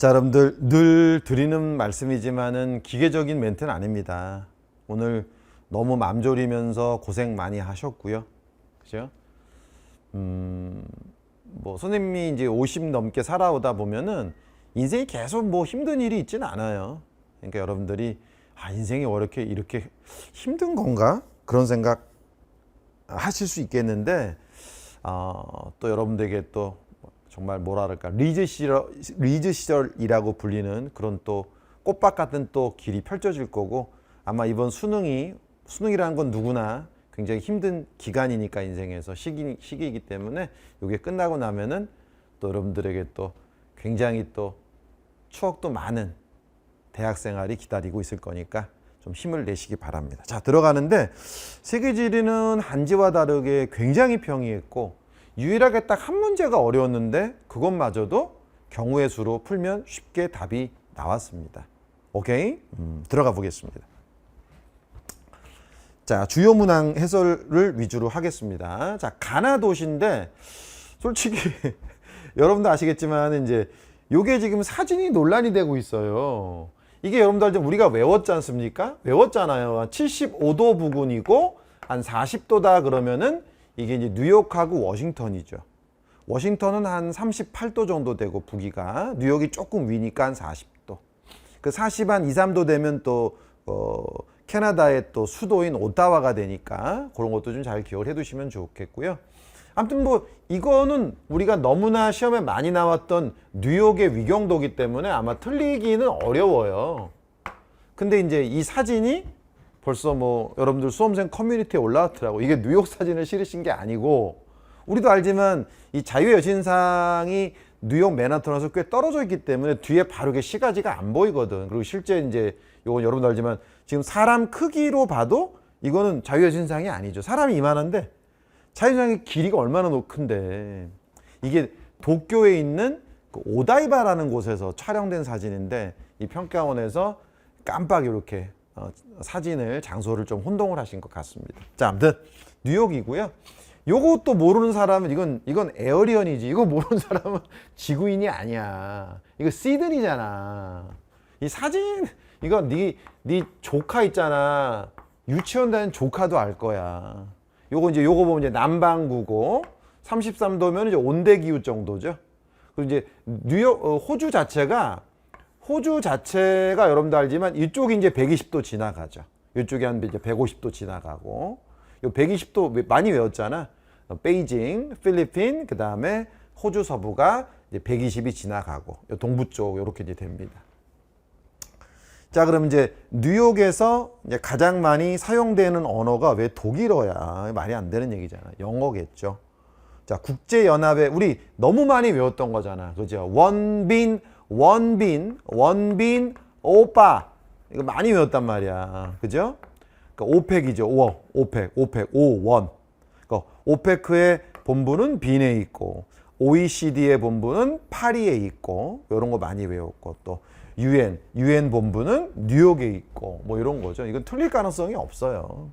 자, 여러분들 늘 드리는 말씀이지만은 기계적인 멘트는 아닙니다. 오늘 너무 맘 졸이면서 고생 많이 하셨고요. 그죠? 음, 뭐 선생님이 이제 50 넘게 살아오다 보면은 인생이 계속 뭐 힘든 일이 있지는 않아요. 그러니까 여러분들이 아, 인생이 왜 이렇게 이렇게 힘든 건가? 그런 생각 하실 수 있겠는데 어, 또 여러분들에게 또 정말 그럴까 리즈 시절 리즈 시절이라고 불리는 그런 또 꽃밭 같은 또 길이 펼쳐질 거고 아마 이번 수능이 수능이라는 건 누구나 굉장히 힘든 기간이니까 인생에서 시기 시기이기 때문에 이게 끝나고 나면은 또 여러분들에게 또 굉장히 또 추억도 많은 대학 생활이 기다리고 있을 거니까 좀 힘을 내시기 바랍니다. 자, 들어가는데 세계지리는 한지와 다르게 굉장히 평이했고 유일하게 딱 한 문제가 어려웠는데 그것마저도 경우의 수로 풀면 쉽게 답이 나왔습니다. 오케이? 음, 들어가 보겠습니다. 자, 주요 문항 해설을 위주로 하겠습니다. 자, 가나 도시인데 솔직히 여러분도 아시겠지만 이제 요게 지금 사진이 논란이 되고 있어요. 이게 여러분들 알죠? 우리가 외웠지 않습니까? 외웠잖아요. 75도 부근이고 한 40도다 그러면은 이게 이제 뉴욕하고 워싱턴이죠. 워싱턴은 한 38도 정도 되고 부기가 뉴욕이 조금 위니까 한 40도. 그 40, 한 2, 3도 되면 또 어, 캐나다의 또 수도인 오타와가 되니까 그런 것도 좀 잘 기억을 해두시면 좋겠고요. 아무튼 뭐 이거는 우리가 너무나 시험에 많이 나왔던 뉴욕의 위경도기 때문에 아마 틀리기는 어려워요. 근데 이제 이 사진이 벌써 뭐 여러분들 수험생 커뮤니티에 올라왔더라고. 이게 뉴욕 사진을 실으신 게 아니고 우리도 알지만 이 자유의 여신상이 뉴욕 맨하탄에서 꽤 떨어져 있기 때문에 뒤에 바로 게 시가지가 안 보이거든. 그리고 실제 이제 요건 여러분도 알지만 지금 사람 크기로 봐도 이거는 자유의 여신상이 아니죠. 사람이 이만한데 자유상의 길이가 얼마나 높- 큰데 이게 도쿄에 있는 그 오다이바라는 곳에서 촬영된 사진인데 이 평가원에서 깜빡 이렇게 어, 사진을 장소를 좀 혼동을 하신 것 같습니다. 자, 아무튼 뉴욕이고요. 요것도 모르는 사람은 이건 이건 에어리언이지. 이거 모르는 사람은 지구인이 아니야. 이거 시드니잖아. 이 사진 이거 네, 네 조카 있잖아. 유치원 다니는 조카도 알 거야. 요거 이제 요거 보면 이제 남반구고 33도면 이제 온대 기후 정도죠. 그리고 이제 뉴욕 어, 호주 자체가 호주 자체가 여러분도 알지만 이쪽이 이제 120도 지나가죠. 이쪽이 한 이제 150도 지나가고 요 120도 많이 외웠잖아. 어, 베이징, 필리핀, 그 다음에 호주 서부가 이제 120이 지나가고 요 동부 쪽 이렇게 이제 됩니다. 자, 그럼 이제 뉴욕에서 이제 가장 많이 사용되는 언어가 왜 독일어야? 말이 안 되는 얘기잖아. 영어겠죠. 자, 국제연합에 우리 너무 많이 외웠던 거잖아. 그죠? 원빈, 원빈, 원빈, 오빠. 이거 많이 외웠단 말이야. 그죠? 그러니까 오펙이죠. 오, 오펙, 오펙, 오, 원. 그러니까 오페크의 본부는 빈에 있고 OECD의 본부는 파리에 있고 이런 거 많이 외웠고 또 UN, UN 본부는 뉴욕에 있고 뭐 이런 거죠. 이건 틀릴 가능성이 없어요.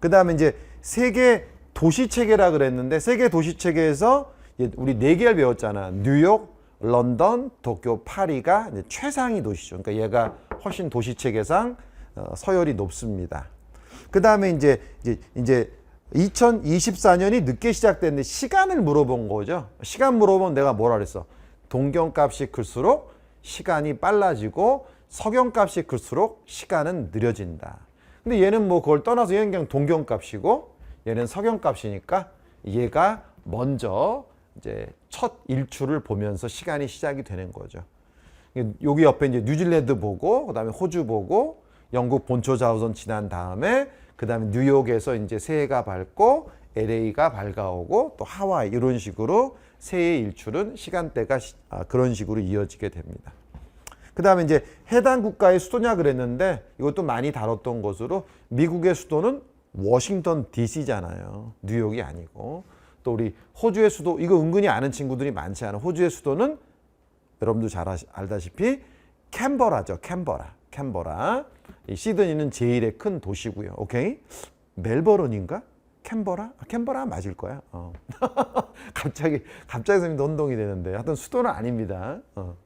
그 다음에 이제 세계 도시 체계라 그랬는데 세계 도시 체계에서 우리 네 개를 배웠잖아. 뉴욕, 런던, 도쿄, 파리가 최상위 도시죠. 그러니까 얘가 훨씬 도시 체계상 어, 서열이 높습니다. 그 다음에 이제 이제 이제 2024년이 늦게 시작됐는데 시간을 물어본 거죠. 시간 물어보면 내가 뭐라 그랬어? 동경값이 클수록 시간이 빨라지고 석영값이 클수록 시간은 느려진다. 근데 얘는 뭐 그걸 떠나서 얘는 그냥 동경값이고 얘는 석영값이니까 얘가 먼저 이제 첫 일출을 보면서 시간이 시작이 되는 거죠. 여기 옆에 이제 뉴질랜드 보고 그다음에 호주 보고 영국 본초 자우선 지난 다음에 그다음에 뉴욕에서 이제 새해가 밝고 LA가 밝아오고 또 하와이 이런 식으로 새해 일출은 시간대가 시- 아, 그런 식으로 이어지게 됩니다. 그 다음에 이제 해당 국가의 수도냐 그랬는데 이것도 많이 다뤘던 것으로 미국의 수도는 워싱턴 DC잖아요. 뉴욕이 아니고 또 우리 호주의 수도 이거 은근히 아는 친구들이 많지 않아. 호주의 수도는 여러분도 잘 아시- 알다시피 캔버라죠. 캔버라. 캔버라. 이 시드니는 제일의 큰 도시고요. 오케이? 멜버른인가? 캔버라? 아, 캔버라 맞을 거야. 어. 갑자기 갑자기 선생님 혼동이 되는데 하여튼 수도는 아닙니다. 어.